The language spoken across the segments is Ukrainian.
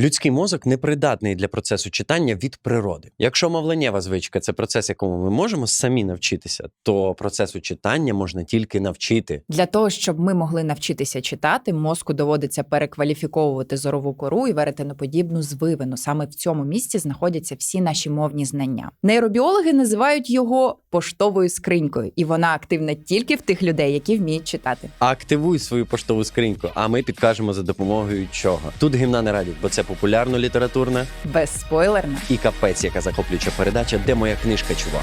Людський мозок непридатний для процесу читання від природи. Якщо мовленнєва звичка це процес, якому ми можемо самі навчитися, то процесу читання можна тільки навчити. Для того, щоб ми могли навчитися читати, мозку доводиться перекваліфіковувати зорову кору і веретеноподібну звивину. Саме в цьому місці знаходяться всі наші мовні знання. Нейробіологи називають його поштовою скринькою, і вона активна тільки в тих людей, які вміють читати. Активуй свою поштову скриньку, а ми підкажемо за допомогою чого. Тут гімна не радять, бо це популярно літературна Безспойлерно. і капець, яка захоплююча передача, де моя книжка, чувак.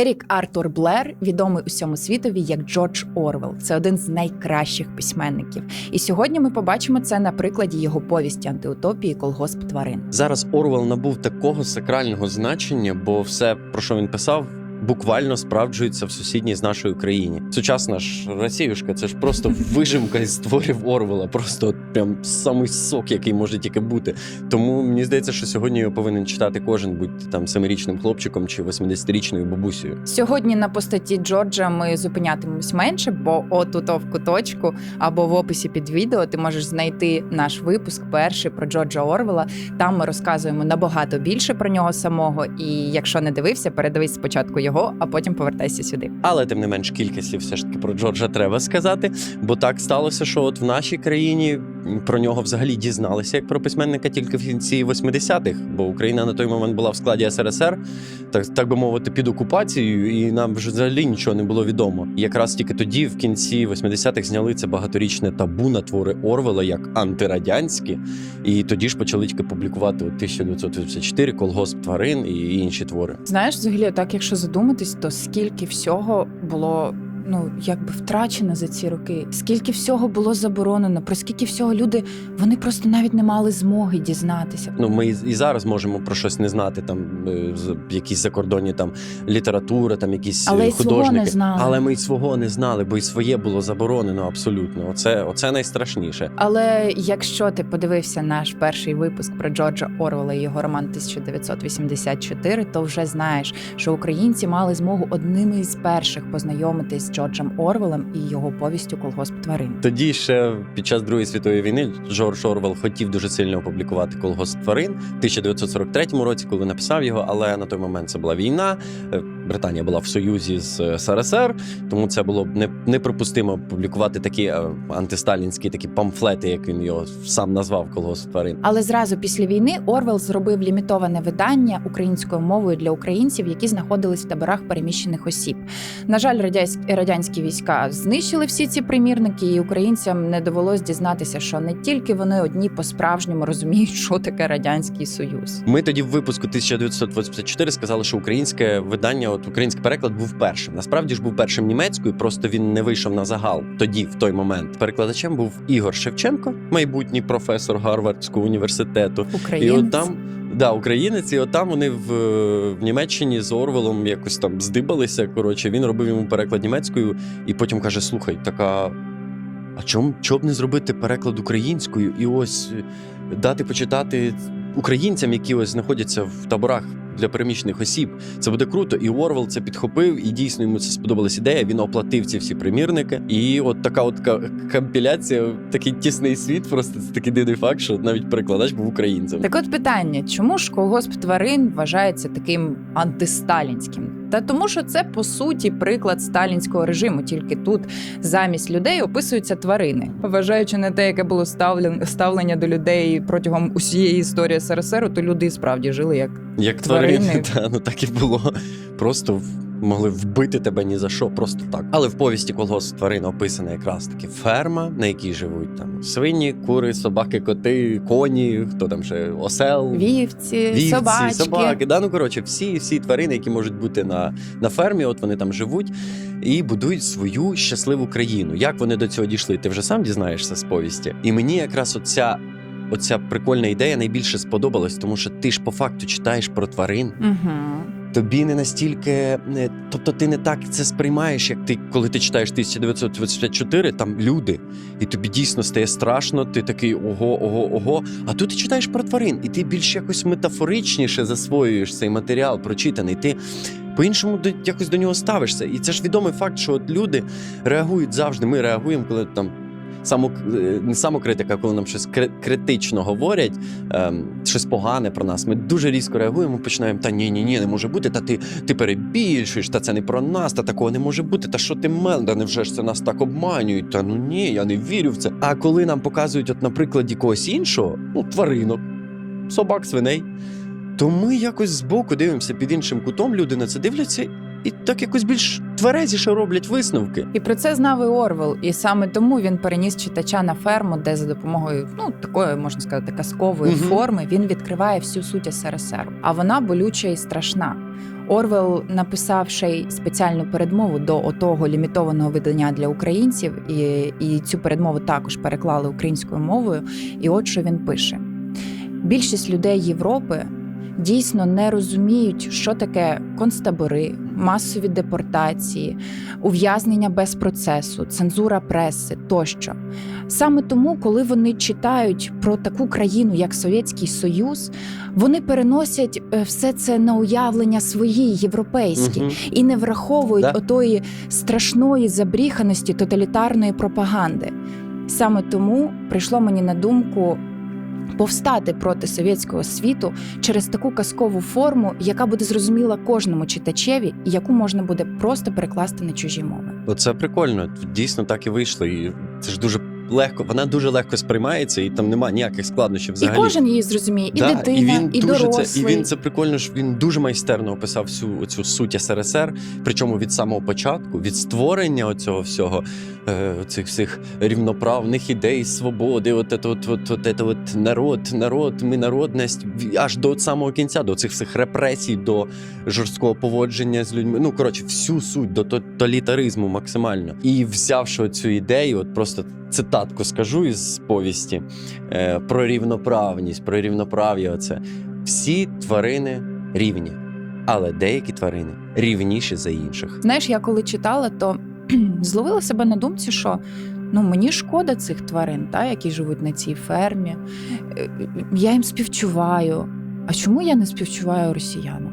Ерік Артур Блер відомий усьому світові як Джордж Орвел. Це один з найкращих письменників. І сьогодні ми побачимо це на прикладі його повісті антиутопії Колгосп тварин. Зараз Орвел набув такого сакрального значення, бо все, про що він писав, буквально справджується в сусідній з нашої країні. Сучасна ж Росіюшка, це ж просто вижимка із творів Орвела, просто от прям самий сок, який може тільки бути. Тому мені здається, що сьогодні його повинен читати кожен, будь там семирічним хлопчиком чи 80-річною бабусею. Сьогодні на постаті Джорджа ми зупинятимемось менше, бо отут в куточку або в описі під відео ти можеш знайти наш випуск, перший про Джорджа Орвела. Там ми розказуємо набагато більше про нього самого. І якщо не дивився, передивись спочатку його, а потім повертайся сюди. Але тим не менш кілька все ж таки про Джорджа треба сказати. Бо так сталося, що от в нашій країні про нього взагалі дізналися як про письменника тільки в кінці 80-х, бо Україна на той момент була в складі СРСР, так, так би мовити, під окупацією, і нам вже взагалі нічого не було відомо. І якраз тільки тоді, в кінці 80-х, зняли це багаторічне табу на твори Орвела як антирадянські. І тоді ж почали тільки публікувати от 1934, колгосп тварин і інші твори. Знаєш, взагалі, так якщо задуматись, то скільки всього було. Ну, якби втрачено за ці роки, скільки всього було заборонено, про скільки всього люди вони просто навіть не мали змоги дізнатися. Ну, ми і зараз можемо про щось не знати, там е, з- якісь закордонні там література, там якісь Але е, й свого художники. не знали. Але ми й свого не знали, бо й своє було заборонено абсолютно. Оце, оце найстрашніше. Але якщо ти подивився наш перший випуск про Джорджа Орвела і його роман 1984, то вже знаєш, що українці мали змогу одними із перших познайомитись Джорджем Орвелем і його повістю Колгосп тварин. Тоді ще під час Другої світової війни Джордж Орвел хотів дуже сильно опублікувати колгосп тварин в 1943 році, коли написав його. Але на той момент це була війна. Британія була в союзі з е, СРСР, тому це було б не, неприпустимо публікувати такі е, антисталінські такі памфлети, як він його сам назвав колгосп тварин. Але зразу після війни Орвел зробив лімітоване видання українською мовою для українців, які знаходились в таборах переміщених осіб. На жаль, радянські, радянські війська знищили всі ці примірники, і українцям не довелось дізнатися, що не тільки вони одні по-справжньому розуміють, що таке радянський союз. Ми тоді в випуску 1984 сказали, що українське видання, от український переклад був першим. Насправді ж був першим німецькою, просто він не вийшов на загал тоді, в той момент. Перекладачем був Ігор Шевченко, майбутній професор Гарвардського університету. І Українець. от там, да, українець, і от там вони в, в Німеччині з Орвелом якось там здибалися. Коротше, він робив йому переклад німецькою, і потім каже: Слухай, така. А чом, чоб не зробити переклад українською і ось е, дати почитати українцям, які ось знаходяться в таборах для переміщених осіб. Це буде круто. І Орвел це підхопив, і дійсно йому це сподобалась ідея. Він оплатив ці всі примірники. І от така от компіляція, такий тісний світ. Просто це такий дивний факт, що навіть перекладач був українцем. Так от питання: чому ж колгосп тварин вважається таким антисталінським? Та тому, що це по суті приклад сталінського режиму, тільки тут замість людей описуються тварини. Вважаючи на те, яке було ставлення до людей протягом усієї історії СРСР, то люди справді жили як Як тварини, Тварини. та, ну так і було. Просто могли вбити тебе ні за що, просто так. Але в повісті колгосп тварин описана якраз таки ферма, на якій живуть там свині, кури, собаки, коти, коні, хто там ще осел. вівці, Вівці, собачки. собаки, да, ну коротше, всі, всі тварини, які можуть бути на, на фермі, от вони там живуть і будують свою щасливу країну. Як вони до цього дійшли? Ти вже сам дізнаєшся з повісті. І мені якраз оця, оця прикольна ідея найбільше сподобалась, тому що ти ж по факту читаєш про тварин. Угу. Тобі не настільки. не- Тобто ти не так це сприймаєш, як ти, коли ти читаєш 1924, там люди, і тобі дійсно стає страшно, ти такий ого, ого, ого. А тут ти читаєш про тварин, і ти більш якось метафоричніше засвоюєш цей матеріал прочитаний. Ти по-іншому до, якось до нього ставишся. І це ж відомий факт, що от люди реагують завжди. Ми реагуємо, коли там. Само, е, не самокритика, коли нам щось кри- критично говорять, ем, щось погане про нас. Ми дуже різко реагуємо, починаємо, та ні, ні, ні, не може бути, та ти, ти перебільшуєш, та це не про нас, та такого не може бути. Та що ти мел, та невже ж це нас так обманюють? Та ну ні, я не вірю в це. А коли нам показують, от на прикладі когось іншого, ну, тваринок, собак, свиней, то ми якось збоку дивимося під іншим кутом, люди на це дивляться і так якось більш тверезіше роблять висновки. І про це знав і Орвел, і саме тому він переніс читача на ферму, де за допомогою ну такої можна сказати казкової Мгм. форми він відкриває всю суть СРСР. А вона болюча і страшна. Орвел написав ще й спеціальну передмову до отого лімітованого видання для українців, і, і цю передмову також переклали українською мовою. І от що він пише: більшість людей Європи дійсно не розуміють, що таке концтабори, масові депортації, ув'язнення без процесу, цензура преси тощо. Саме тому, коли вони читають про таку країну, як Совєтський Союз, вони переносять е, все це на уявлення свої європейські Мгм. і не враховують Да. отої страшної забріханості тоталітарної пропаганди. Саме тому прийшло мені на думку повстати проти совєтського світу через таку казкову форму, яка буде зрозуміла кожному читачеві, і яку можна буде просто перекласти на чужі мови. Оце прикольно. Дійсно так і вийшло. І це ж дуже легко. Вона дуже легко сприймається, і там немає ніяких складнощів взагалі. І кожен її зрозуміє, і Да, дитина, і він і дуже дорослий. це, і він це прикольно. ж він дуже майстерно описав всю цю суть СРСР. Причому від самого початку, від створення оцього всього, е, цих всіх рівноправних ідей, свободи, от, от, от, от, от, от, от народ, народ, ми народність, аж до самого кінця, до цих всіх репресій, до жорсткого поводження з людьми. Ну коротше, всю суть до тоталітаризму максимально. І взявши цю ідею, от просто цитатку скажу із повісті е, про рівноправність, про рівноправ'я. Оце всі тварини рівні, але деякі тварини рівніші за інших. Знаєш, я коли читала, то зловила себе на думці, що ну мені шкода цих тварин, та, які живуть на цій фермі. Е, Я їм співчуваю. А чому я не співчуваю росіянам?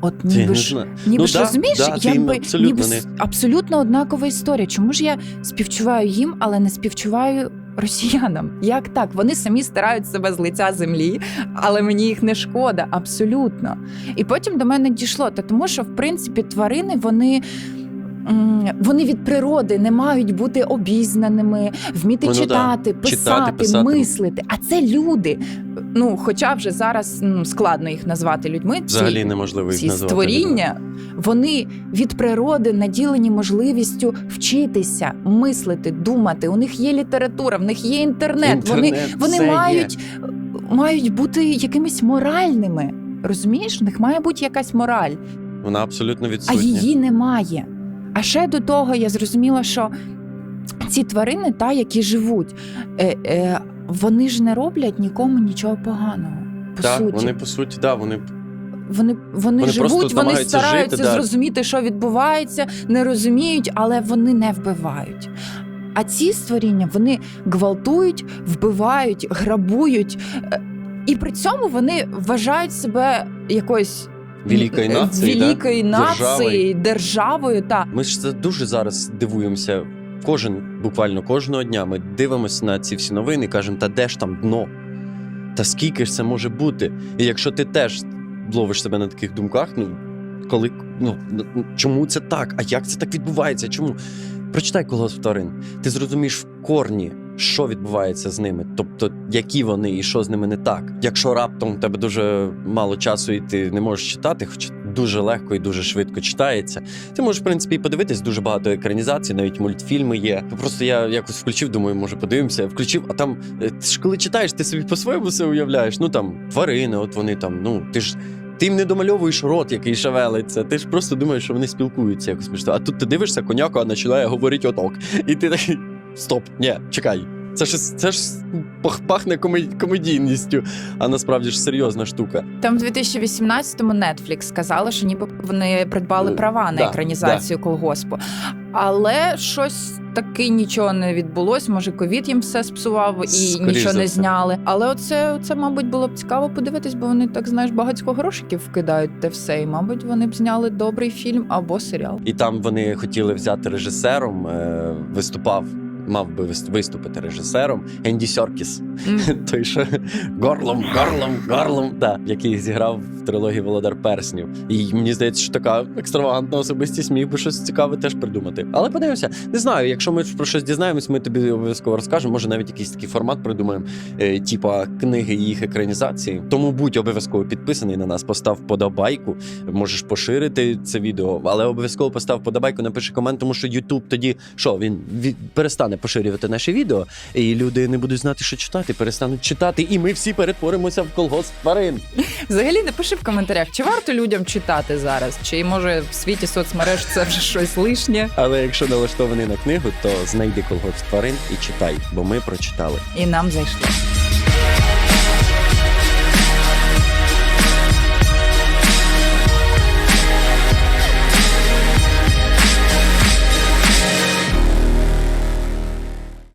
От ніби ж, ніби Ну ж да, розумієш, да, якби абсолютно ніби не- абсолютно однакова історія. Чому ж я співчуваю їм, але не співчуваю росіянам? Як так? Вони самі стирають себе з лиця землі, але мені їх не шкода, абсолютно. І потім до мене дійшло, та тому що в принципі тварини вони. Вони від природи не мають бути обізнаними, вміти Ну, ну да. читати, писати, Читати, писати. мислити. А це люди. Ну, хоча вже зараз ну, складно їх назвати людьми. ці- неможливо їх ці назвати. створіння, вони від природи наділені можливістю вчитися, мислити, думати. У них є література, в них є інтернет. Вони, Інтернет, вони є. мають, мають бути якимись моральними. Розумієш, в них має бути якась мораль, Вона абсолютно а її немає. А ще до того я зрозуміла, що ці тварини, та, які живуть, е, е, вони ж не роблять нікому нічого поганого. По Так, суті. вони по суті, да, вони Вони, вони, Вони живуть, вони стараються жити, да. зрозуміти, що відбувається, не розуміють, але вони не вбивають. А ці створіння вони гвалтують, вбивають, грабують, е, і при цьому вони вважають себе якоюсь великої нації. да? великою нацією, державою. Та Ми ж це дуже зараз дивуємося. Кожен, буквально кожного дня, ми дивимося на ці всі новини і кажемо, та де ж там дно? Та скільки ж це може бути? І якщо ти теж ловиш себе на таких думках, ну коли ну чому це так? А як це так відбувається? Чому? Прочитай колос тварин. Ти зрозумієш в корні, що відбувається з ними, тобто які вони і що з ними не так. Якщо раптом у тебе дуже мало часу і ти не можеш читати, хоч дуже легко і дуже швидко читається. Ти можеш, в принципі, і подивитись дуже багато екранізацій, навіть мультфільми є. Просто я якось включив, думаю, може подивимося. Включив, а там е, ти ж коли читаєш, ти собі по-своєму все уявляєш. Ну там тварини, от вони там, ну ти ж. Ти їм не домальовуєш рот, який шевелиться. Ти ж просто думаєш, що вони спілкуються якось між. А тут ти дивишся, коняка починає говорити оток. І ти такий стоп, ні, чекай. Це ж це ж пах- пахне комедійністю, а насправді ж серйозна штука. Там в 2018-му Netflix сказали, що ніби вони придбали Ну, права на да, екранізацію колгоспу. Але щось таки нічого не відбулось. Може, ковід їм все спсував і Скоріш нічого не зняли. Але оце, оце, мабуть, було б цікаво подивитись, бо вони так знаєш багатько грошиків вкидають те все. І, мабуть, вони б зняли добрий фільм або серіал. І там вони хотіли взяти режисером, е, виступав. Мав би виступити режисером Енді Сьоркіс. М. Той, що горлом, горлом, горлом, да, який зіграв в трилогії Володар Перснів. І мені здається, що така екстравагантна особистість міг би щось цікаве теж придумати. Але подивимося, не знаю, якщо ми про щось дізнаємось, ми тобі обов'язково розкажемо. Може, навіть якийсь такий формат придумаємо, е, типа книги і їх екранізації. Тому будь обов'язково підписаний на нас, постав подобайку. Можеш поширити це відео, але обов'язково постав подобайку, напиши комент, тому що Ютуб тоді що він від... перестане поширювати наші відео, і люди не будуть знати, що читати, перестануть читати, і ми всі перетворимося в колгосп тварин. Взагалі напиши в коментарях, чи варто людям читати зараз, чи може в світі соцмереж це вже щось лишнє, Але якщо налаштований на книгу, то знайди колгосп тварин і читай, бо ми прочитали. і нам зайшло.